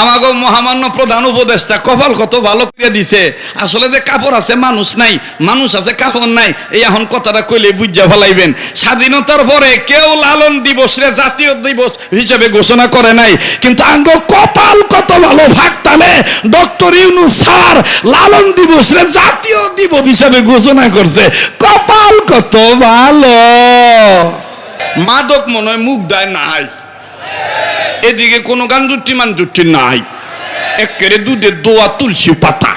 আমাগো মহামান্য প্রধান উপদেষ্টা কপাল কত ভালো করে দিছে। আসলে যে কাপড় আছে, মানুষ নাই, মানুষ আছে, কাপড় নাই, এই এখন কথাটা কইলে বুঝা ফেলাইবেন। স্বাধীনতার পরে কেউ লালন দিবস রে জাতীয় দিবস হিসেবে ঘোষণা করে নাই। কিন্তু আঙ্গ কপাল কত ভালো ভাগ তালে ডক্টর ইউনুস স্যার লালন দিবস রে জাতীয় দিবস হিসেবে ঘোষণা করছে। কপাল কত ভালো। মাদক মনে হয় মুখ দেয় নাই। এদিকে কোনো মান জুটি নাই। একেরে দুধের দোয়া তুলসী পাতা।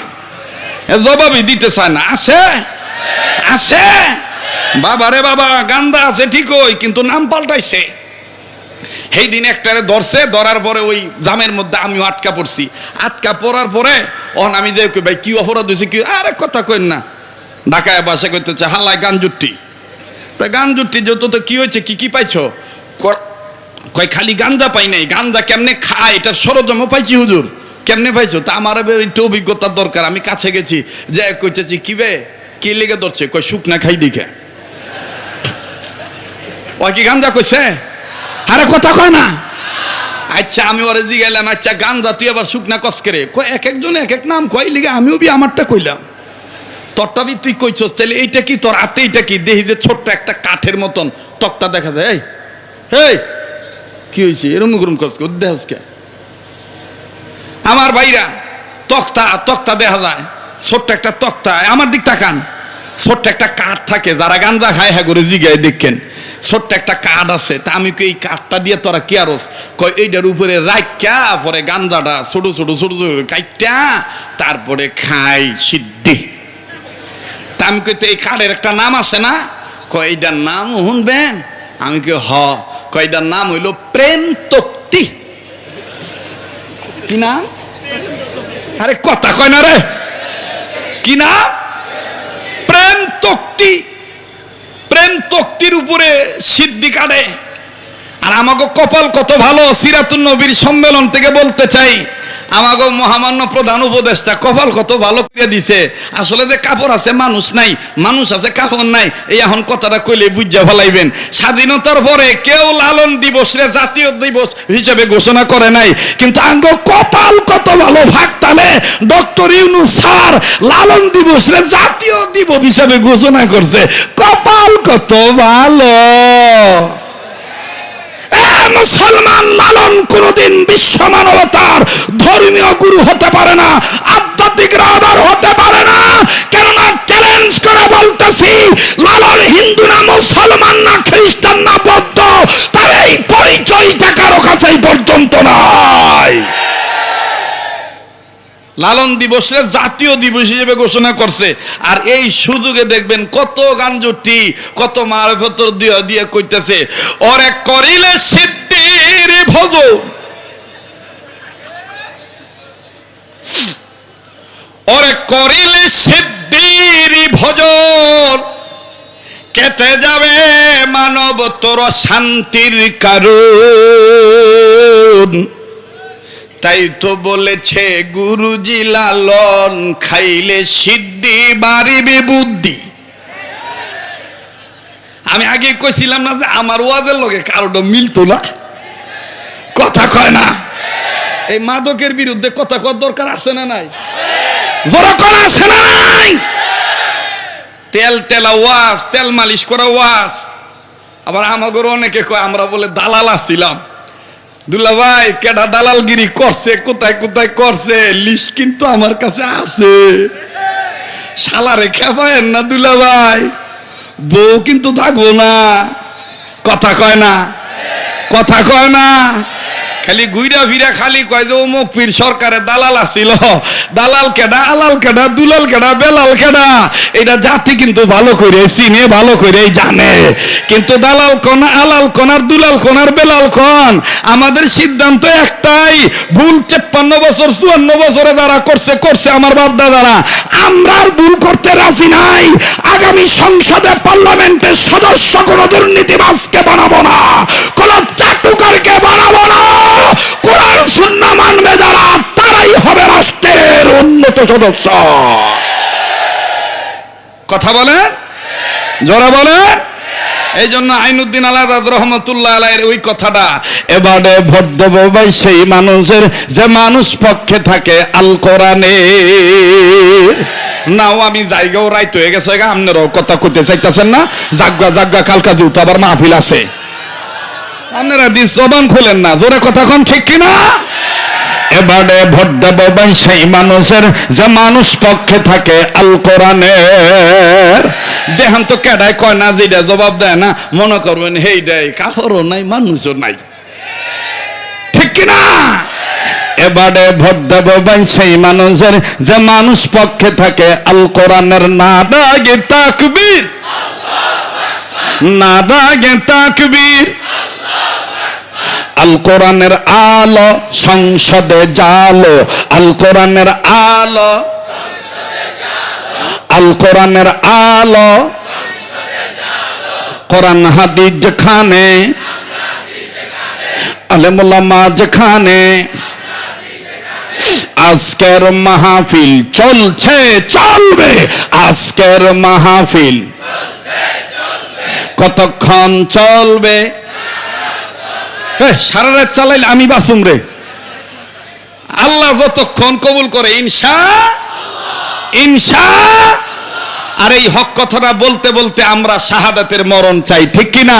জবাবই দিতে চায় না। আছে? আছে? বাবা রে বাবা গান্দা আছে ঠিক ঠিকই কিন্তু নাম পাল্টাইছে। সেই দিন একটারে ধরছে ধরার পরে ওই জামের মধ্যে আমিও আটকা পড়ছি। আটকা পড়ার পরে অন আমি যে কই, ভাই কি অপরাধ হয়েছে কি আরে কথা কইন না। ঢাকায় বাসা করতেছে হাল্লায় গান জুটি। তা গান জুটি যত তো কি হয়েছে কি কি পাইছো? কয়, খালি গান্দা পাই নাই, গান্দা কেমনে খায়? এটার সরজম পাইছি, হুজুর। কেমনে পাইছো? তা আমার একটু অভিজ্ঞতার দরকার, আমি কাছে গেছি, যে কইতেছি, কি বে? কি লেগে ধরছে? কয়, শুকনা খাই দিকে ওই কি গান্দা কইছে? আরে কথা কয় না। আচ্ছা আমি ওরে জিগাইলাম আচ্ছা গাঞ্জা তুই আবার শুকনা কস করে কয়, এক একজন, এক এক নাম কয়, লিগে আমিও বি আমারটা কইলাম। তোরটা বি তুই কইছস তাহলে এইটা কি? তোর হাতে এইটা কি? দেহি যে ছোট্ট একটা কাঠের মতন তক্তা দেখা যায়। এই এই কি হয়েছে? এরম গরম করছে দেহস কে আমার ভাইরা, তক্তা তক্তা দেখা যায়। ছোট্ট একটা তক্তা, আমার দিক তাকান। ছোট্ট একটা কাঠ থাকে, যারা গাঞ্জা খায় হ্যাঁ করে জিগায় দেখেন। ছোট্ট একটা কাঠ আছে, তা আমি এই কাঠটা দিয়ে তোরা কি আরস? কয় এইটার উপরে রাখা পরে গাঞ্জাটা ছোট ছোট ছোট ছোট কাইটা তারপরে খাই সিদ্ধি। তা আমি কইতে, এই কাঠের একটা নাম আছে না? কয় এইটার নাম শুনবেন? আমি কি হ। কয়টার নাম হইল প্রেম তক্তি। কি নাম? আরে কথা কয় না রে। কি নাম? প্রেম তক্তি। প্রেম তক্তির উপরে সিদ্ধি কাটে। আর আমাকে কপাল কত ভালো, সিরাতুন নবীর সম্মেলন থেকে বলতে চাই। আমাকে মহামান্য প্রধান উপদেষ্টা কপাল কত ভালো করে দিছে। আসলে যে কাপড় আছে, মানুষ নাই, মানুষ আছে, কাপড় নাই, এই এখন কথাটা কইলে বুঝা ফেলাইবেন। স্বাধীনতার পরে কেউ লালন দিবস রে জাতীয় দিবস হিসেবে ঘোষণা করে নাই। কিন্তু আঙ্গ কপাল কত ভালো ভাগ তালে ডক্টর ইউনুস স্যার লালন দিবস রে জাতীয় দিবস হিসেবে ঘোষণা করছে। কপাল কত ভালো। মুসলমান লালন কোনদিন বিশ্ব মানবতার ধর্মীয় গুরু হতে পারে না। আধ্যাত্মিক রাবার লালন দিবসের জাতীয় দিবস হিসেবে ঘোষণা করছে। আর এই সুযোগে দেখবেন কত গান জুটি কত মারফতর দিয়ে দিয়ে কইতেছে, ওরে করিলে সিদ্ধির ভোজ ওরে করিলে সিদ্ধির ভোজন কেটে যাবে মানব তোর শান্তির কারণ। তাই তো বলেছে গুরুজি, লালন খাইলে সিদ্ধি, বাড়িবে বুদ্ধি। আমি আগে কইছিলাম না যে আমার ওয়াজের লগে কারোটা মিলতো না। কথা কয় না। এই মাদকের বিরুদ্ধে কথা কর দরকার আছে না নাই? আছে না নাই? তেল তেলা ওয়াজ, তেল মালিশ করা ওয়াজ। আবার আমাদের অনেকে কয়, আমরা বলে দালাল আসছিলাম দুলা ভাই, কেডা দালালগিরি করছে, কোথায় কোথায় করছে? লিস্ট কিন্তু আমার কাছে আছে। শালারে খেপায়েন না দুলা ভাই। বউ কিন্তু থাকব না। কথা কয় না। কথা কয় না। খালি ঘুইরা ফিরা খালি কয় যে, অমুক পীর সরকারের দালাল আসিল দালাল কেডা, আলাল কেডা, দুলাল কেডা, বেলাল কেডা? এটা জাতি কিন্তু ভালো করে চিনে, ভালো করে জানে। কিন্তু দালাল কোন, আলাল কোন আর দুলাল কোন আর বেলাল কোন? আমাদের সিদ্ধান্ত একটাই, ভুল তেপ্পান্ন বছর, চুয়ান্ন বছরে যারা করছে করছে আমার বাপ দাদারা আমরা আর ভুল করতে রাজি নাই। আগামী সংসদে পার্লামেন্টের সদস্য কোন দুর্নীতিবাজকে বানাবো না। উন্নত সদস্য কথা বলেন জোরা বলেন এই জন্য আইনুদ্দিন আলাদা রহমতুল্লাহ আলাইয়ের ওই কথাটা, এবারে ভোট দেবো ভাই সেই মানুষের, যে মানুষ পক্ষে থাকে আল কোরআনে নাও, আমি জায়গাও রাইট হয়ে গেছে গা, আপনারাও কথা করতে চাইতেছেন না? জাগ্গা জাগ্গা, কালকা যেহেতু আবার মাহফিল আছে। আপনারা দিস জবান খোলেন না, জোরে কথা কন ঠিক কিনা? এবারে ভোট দেবো ভাই সেই মানুষের, যে মানুষ পক্ষে থাকে আল কোরআনের। দেহান তো কেডায় কয় না যেটা জবাব দেয় না, মনে করবেন হেই দেয় কাপড়ও নাই, মানুষও নাই। ঠিক কিনা? এবারে ভোট দেবো ভাই সেই মানুষের, যে মানুষ পক্ষে থাকে আল কোরআনের। না দাগে তাকবীর। না দাগে তাকবীর। আল কোরআনের আলো সংসদে জালো। আল কোরআনের আলো আল কোরআনের আলো কোরআন হাদিস যেখানে আলেমুল্লামা যেখানে, আজকের মাহফিল চলছে, চলবে। আজকের মাহফিল কতক্ষণ চলবে? সারা রাত চালাইলে আমি বাসুম রে। আল্লাহ যতক্ষণ কবুল করে, ইনশা ইনশা আর এই হক কথাটা বলতে বলতে আমরা শাহাদাতের মরণ চাই, ঠিক কিনা?